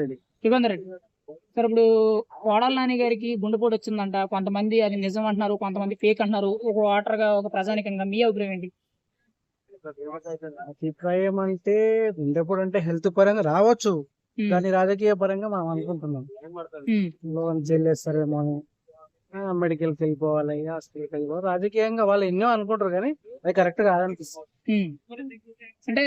Reddy. Sir ఇప్పుడు కోడల నాని గారికి గుండెపోటు వచ్చిందంట. కొంతమంది అది నిజం అంటున్నారు కొంతమంది ఫేక్ అంటున్నారు. ఒక ఓటర్గా ఒక ప్రజానికంగా మీ అభిప్రాయం ఏంటి? అభిప్రాయం అంటే గుండెపోటు అంటే హెల్త్ పరంగా రావచ్చు. దాని రాజకీయ పరంగా మనం అనుకుంటున్నాం. లోన్ చెల్లేస్తారేమో అని. మెడికల్కి వెళ్ళిపోవాలి హాస్పిటల్కి వెళ్ళిపోవాలి. రాజకీయంగా వాళ్ళు ఎన్నో అనుకుంటారు కానీ అది కరెక్ట్ కాదనిపిస్తుంది. అంటే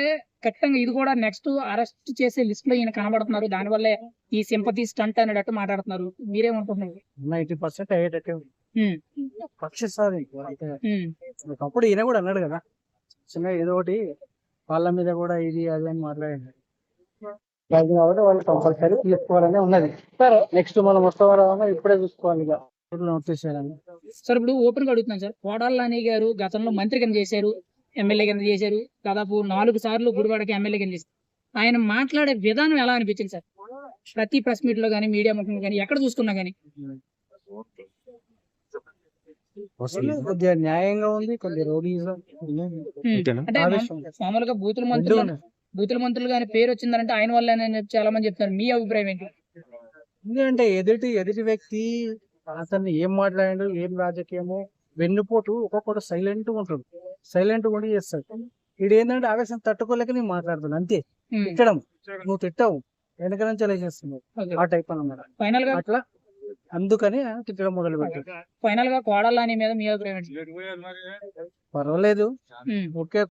ఖచ్చితంగా ఇది కూడా నెక్స్ట్ అరెస్ట్ చేసే లిస్ట్లో ఈయన కనబడుతున్నారు. దానివల్లే ఈ సింపతి స్టంట్ అనేటట్టు మాట్లాడుతున్నారు. మీరేమనుకుంటున్నారు? నైన్టీ పర్సెంట్ అయ్యేటట్టే. ఒకప్పుడు ఈయన కూడా అన్నాడు కదా చిన్న ఏదో ఒకటి వాళ్ళ మీద కూడా ఇది అది అని మాట్లాడాడు. అది కాబట్టి వాళ్ళు కంపల్సరీ తీసుకోవాలనే ఉన్నది. సరే నెక్స్ట్ మనం వస్తామో? ఇప్పుడే చూసుకోవాలి ఇక. నోటీస్ చేయాలని. సార్ ఇప్పుడు ఓపెన్గా అడుగుతున్నాను సార్. కోడాల నాని గారు గతంలో మంత్రి కింద చేశారు. ఎమ్మెల్యే కింద చేశారు. దాదాపు నాలుగు సార్లు గుడివాడకి ఎమ్మెల్యే కింద చేశారు. ఆయన మాట్లాడే విధానం ఎలా అనిపించింది సార్? ప్రతి ప్రెస్ మీట్లో కానీ మీడియా ముఖంగా కానీ ఎక్కడ చూసుకున్నా కానీ కొద్దిగా న్యాయంగా ఉంది కొద్దిగా రోగీజం అంటే ఆవేశం. మామూలుగా బూతుల మంత్రులు. బూతుల మంత్రులు కానీ పేరు వచ్చిందంటే ఆయన వల్ల చాలా మంది చెప్తారు మీ అభిప్రాయం ఏంటి? ఎందుకంటే ఎదుటి ఎదుటి వ్యక్తి అతన్ని ఏం మాట్లాడాడు ఏం రాజకీయమో వెన్నుపోటు ఒక్కొక్కడు సైలెంట్ ఉంటాడు సైలెంట్ ఉండి చేస్తాడు. ఇది ఏంటంటే ఆవేశం తట్టుకోలేక నేను మాట్లాడుతున్నాను అంతే. తిట్టడం. నువ్వు తిట్టావు. వెనక నుంచి అలా చేస్తున్నావు. ఆ టైప్ అన్నమాట. ఫైనల్గా అట్లా అందుకని తిట్టడం మొదలు పెట్టాడు. ఫైనల్గా కోడాల నాని మీద మీ అభిప్రాయం ఏంటి? పర్వాలేదు. ఓకే.